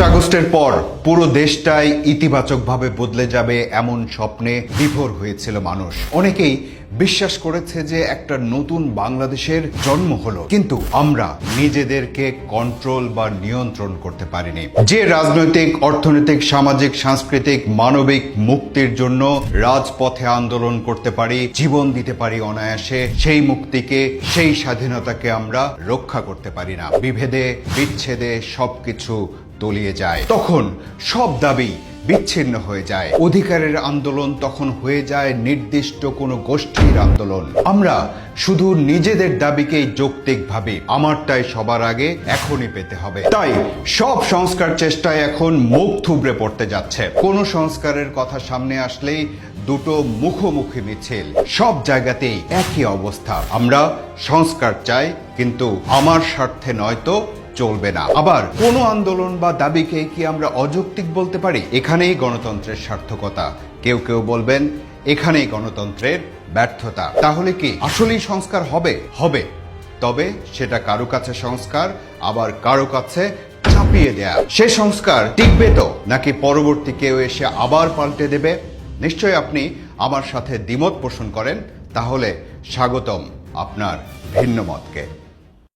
আগস্টের পর পুরো দেশটাই ইতিবাচকভাবে বদলে যাবে এমন স্বপ্নে বিভোর হয়েছিল মানুষ। অনেকেই বিশ্বাস করেছে যে একটা নতুন বাংলাদেশের জন্ম হলো। কিন্তু আমরা নিজেদেরকে কন্ট্রোল বা নিয়ন্ত্রণ করতে পারিনি। যে রাজনৈতিক, অর্থনৈতিক, সামাজিক, সাংস্কৃতিক, মানবিক মুক্তির জন্য রাজপথে আন্দোলন করতে পারি, জীবন দিতে পারি অনায়াসে, সেই মুক্তিকে, সেই স্বাধীনতাকে আমরা রক্ষা করতে পারি না। বিভেদে, বিচ্ছেদে সবকিছু তলিয়ে যায়। তখন সব দাবি বিচ্ছিন্ন হয়ে যায়। অধিকারের আন্দোলন তখন হয়ে যায় নির্দিষ্ট কোনো গোষ্ঠীর আন্দোলন। আমরা শুধু নিজেদের দাবিকেই যৌক্তিক ভাবি আমারটাই সবার আগে এখনই পেতে হবে। তাই সব সংস্কার চেষ্টায় এখন মুখ থুবড়ে পড়তে যাচ্ছে। কোন সংস্কারের কথা সামনে আসলেই দুটো মুখোমুখি মিছিল। সব জায়গাতেই একই অবস্থা। আমরা সংস্কার চাই, কিন্তু আমার স্বার্থে নয়তো চলবে না। আবার কোন আন্দোলন বা দাবিকে কি আমরা অযৌক্তিক বলতে পারি? এখানেই গণতন্ত্রের সার্থকতা। কেউ কেউ বলবেন, এখানেই গণতন্ত্রের ব্যর্থতা। তাহলে কি আসলেই সংস্কার হবে? হবে। তবে সেটা কারও কাছে সংস্কার, আবার কারও কাছে চাপিয়ে দেয়া। সে সংস্কার টিকবে তো? নাকি পরবর্তী কেউ এসে আবার পাল্টে দেবে? নিশ্চয়ই আপনি আমার সাথে দ্বিমত পোষণ করেন। তাহলে স্বাগতম আপনার ভিন্ন মতকে